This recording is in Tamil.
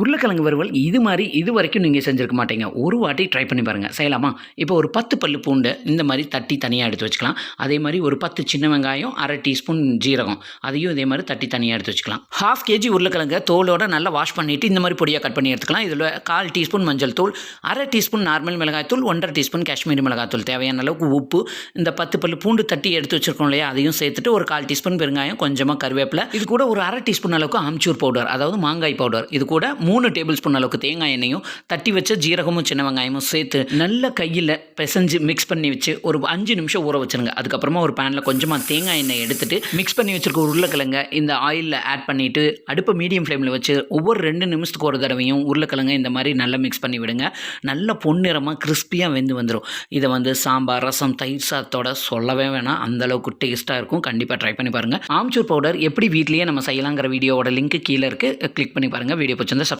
உருளைக்கிழங்கு வறுவல் இது மாதிரி இது வரைக்கும் நீங்கள் செஞ்சுருக்க மாட்டீங்க. ஒரு வாட்டி ட்ரை பண்ணி பாருங்கள் செய்யலாமா? இப்போ ஒரு பத்து பல்லு பூண்டு இந்த மாதிரி தட்டி தனியாக எடுத்து வச்சுக்கலாம். அதே மாதிரி ஒரு பத்து சின்ன வெங்காயம் அரை டீஸ்பூன் ஜீரகம். அதையும் இதே மாதிரி தட்டி தனியாக எடுத்து வச்சுக்கலாம். ஹாஃப் கேஜி உருளைக்கிழங்க தோலோட நல்லா வாஷ் பண்ணிவிட்டு இந்த மாதிரி பொடியாக கட் பண்ணி எடுத்துக்கலாம். இதில் கால் டீஸ்பூன் மஞ்சள் தூள் அரை டீஸ்பூன் நார்மல் மிளகாய்த்தூள் ஒன்றரை டீஸ்பூன் காஷ்மீரி மிளகாய்த்தூள் தேவையான அளவுக்கு உப்பு இந்த பத்து பல்லு பூண்டு தட்டி எடுத்து வச்சுருக்கோம் இல்லையா? அதையும் சேர்த்துட்டு ஒரு கால் டீஸ்பூன் பெருங்காயம் கொஞ்சமாக கருவேப்பிலை. இது கூட ஒரு அரை டீஸ்பூன் அளவுக்கு ஆம்ச்சூர் பவுடர் அதாவது மாங்காய் பவுடர் இது கூட மூணு டேபிள் ஸ்பூன் அளவுக்கு தேங்காய் எண்ணெயும் தட்டி வச்ச ஜீரகமும் சின்ன வெங்காயமும் சேர்த்து நல்ல கையில் பிசைஞ்சு மிக்ஸ் பண்ணி வச்சு ஒரு அஞ்சு நிமிஷம் ஊற வச்சுருங்க. அதுக்கப்புறமா ஒரு பேனில் கொஞ்சமாக தேங்காய் எண்ணெய் எடுத்துட்டு மிக்ஸ் பண்ணி வச்சுருக்க உருளைக்கிழங்க இந்த ஆயிலில் ஆட் பண்ணிவிட்டு அடுப்பை மீடியம் ஃப்ளேமில் வச்சு ஒவ்வொரு ரெண்டு நிமிஷத்துக்கு ஒரு தடவையும் உருளைக்கிழங்க இந்த மாதிரி நல்லா மிக்ஸ் பண்ணி விடுங்க. நல்ல பொன்னிறமாக கிறிஸ்பியாக வெந்து வந்துடும் இதை வந்து சாம்பார் ரசம் தயிர் சாதத்தோட சொல்லவே வேணாம். அந்தளவுக்கு டேஸ்ட்டாக இருக்கும். கண்டிப்பாக ட்ரை பண்ணி பாருங்கள் ஆம்ச்சூர் பவுடர் எப்படி வீட்லேயே நம்ம செய்யலாங்கிற வீடியோவோட லிங்க் கீழே இருக்குது கிளிக் பண்ணி பாருங்கள் வீடியோ பிடிச்சிருந்தா